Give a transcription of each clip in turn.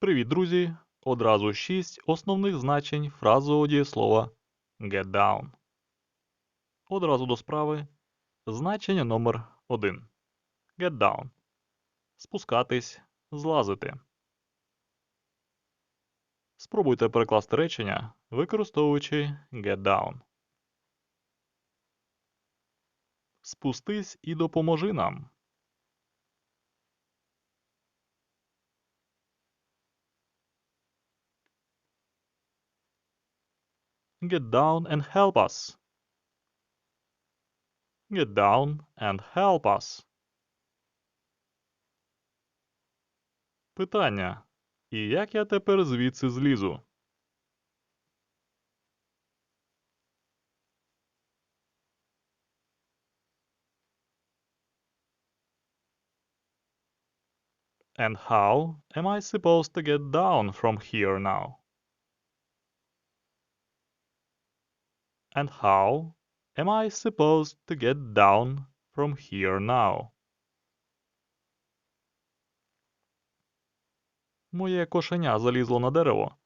Привіт, друзі! Одразу 6 основних значень фразового дієслова get down. Одразу до справи. Значення номер 1. Get down. Спускатись, злазити. Спробуйте перекласти речення, використовуючи get down. Спустись і допоможи нам. Get down and help us. Get down and help us. Питання. І як я тепер звідси злізу? And how am I supposed to get down from here now? And how am I supposed to get down from here now? Моє кошеня залізло на дерево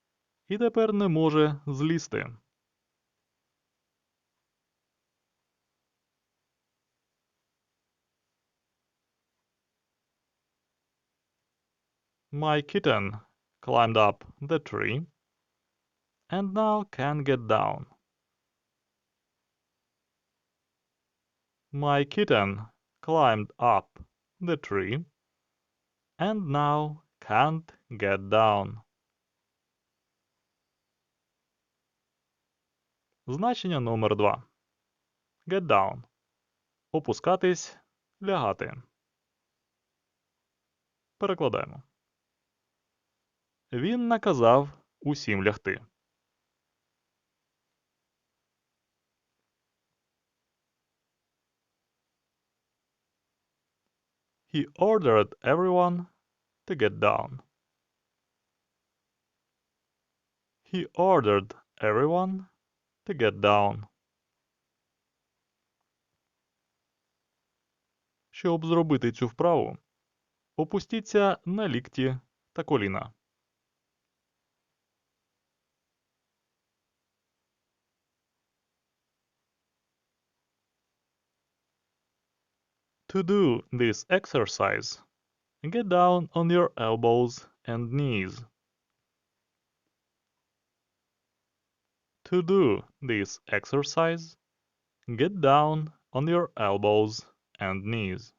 і тепер не може злізти. My kitten climbed up the tree and now can get down. My kitten climbed up the tree and now can't get down. Значення номер 2. Get down. Опускатись, лягати. Перекладаємо. Він наказав усім лягти. He ordered everyone to get down. He ordered everyone to get down. Щоб зробити цю вправу, опустіться на лікті та коліна. To do this exercise, get down on your elbows and knees. To do this exercise, get down on your elbows and knees.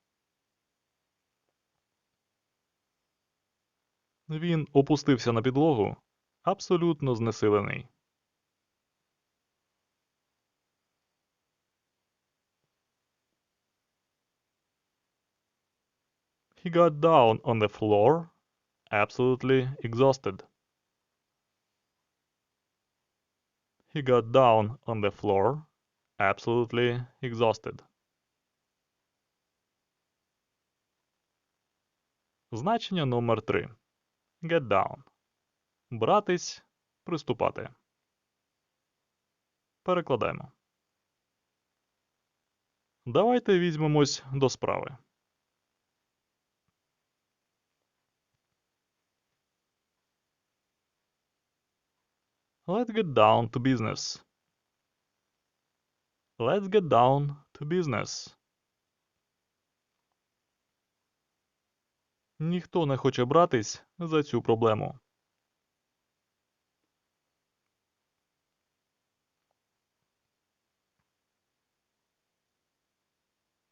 Він опустився на підлогу, абсолютно знесилений. He got down on the floor, absolutely exhausted. He got down on the floor, absolutely exhausted. Значення номер 3. Get down. Братись, приступати. Перекладаємо. Давайте візьмемось до справи. Let's get down to business. Let's get down to business. Ніхто не хоче братись за цю проблему.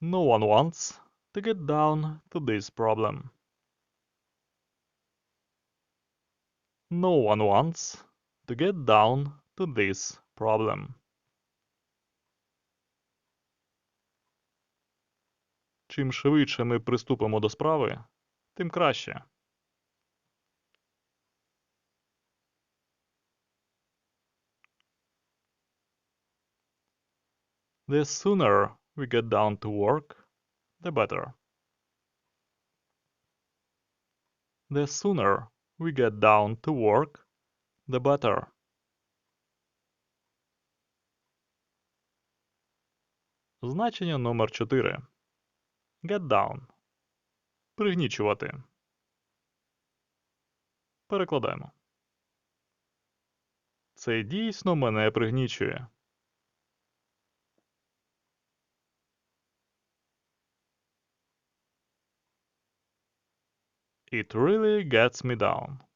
No one wants to get down to this problem. No one wants to get down to this problem. Чим швидше ми приступимо до справи, тим краще. The sooner we get down to work, the better. The sooner we get down to work, the better. Значення номер 4. Get down. Пригнічувати. Перекладаємо. Це дійсно мене пригнічує. It really gets me down.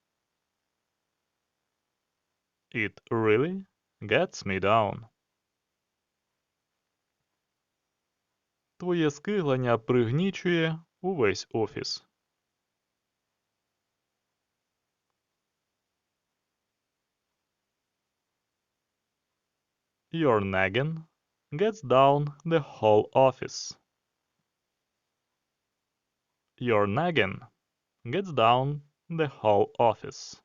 It really gets me down. Твоє скиглення пригнічує увесь офіс. Your nagging gets down the whole office. Your nagging gets down the whole office.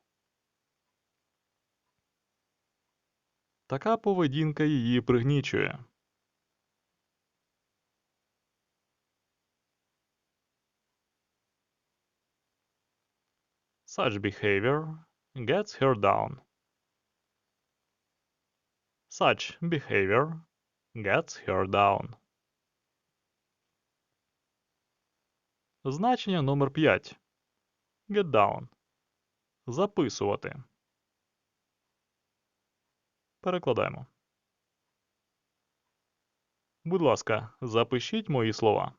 Така поведінка її пригнічує. Such behavior gets her down. Such behavior gets her down. Значення номер 5. Get down. Записувати. Перекладаємо. Будь ласка, запишіть мої слова.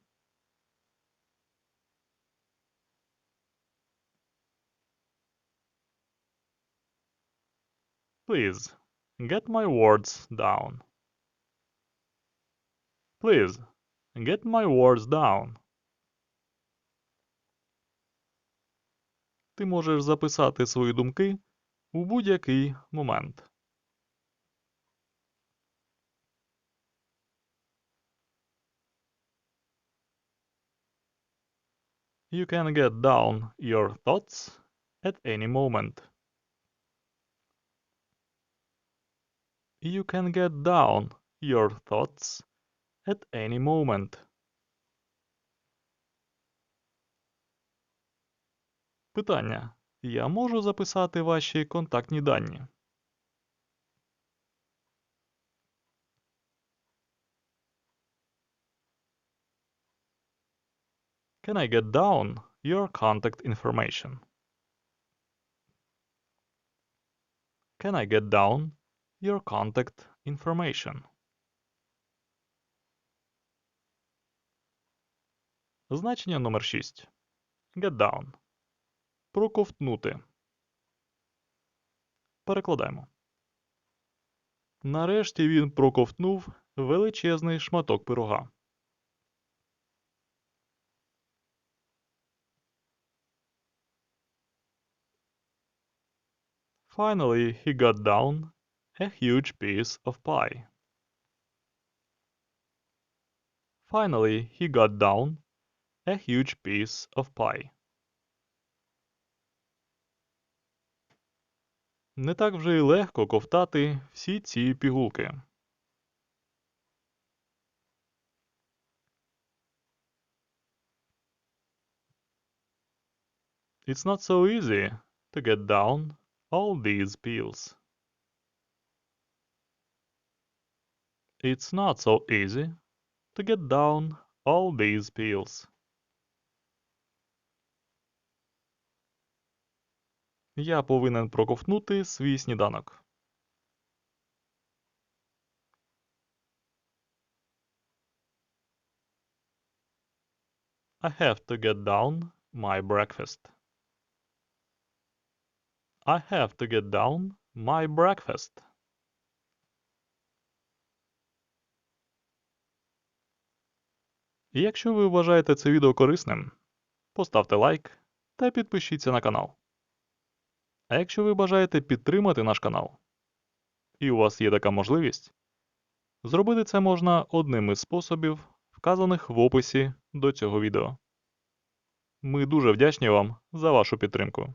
Please, get my words down. Please, get my words down. Ти можеш записати свої думки у будь-який момент. You can get down your thoughts at any moment. You can get down your thoughts at any moment. Питання. Я можу записати ваші контактні дані? Can I get down your contact information? Can I get down your contact information? Значення номер 6. Get down. Проковтнути. Перекладаємо. Нарешті він проковтнув величезний шматок пирога. Finally, he got down a huge piece of pie. Finally, he got down a huge piece of pie. Не так вже й легко ковтати всі ці пігулки. It's not so easy to get down all these pills. It's not so easy to get down all these pills. Я повинен проковтнути свій сніданок. I have to get down my breakfast. I have to get down my breakfast. Якщо ви вважаєте це відео корисним, поставте лайк та підпишіться на канал. А якщо ви бажаєте підтримати наш канал, і у вас є така можливість, зробити це можна одним із способів, вказаних в описі до цього відео. Ми дуже вдячні вам за вашу підтримку.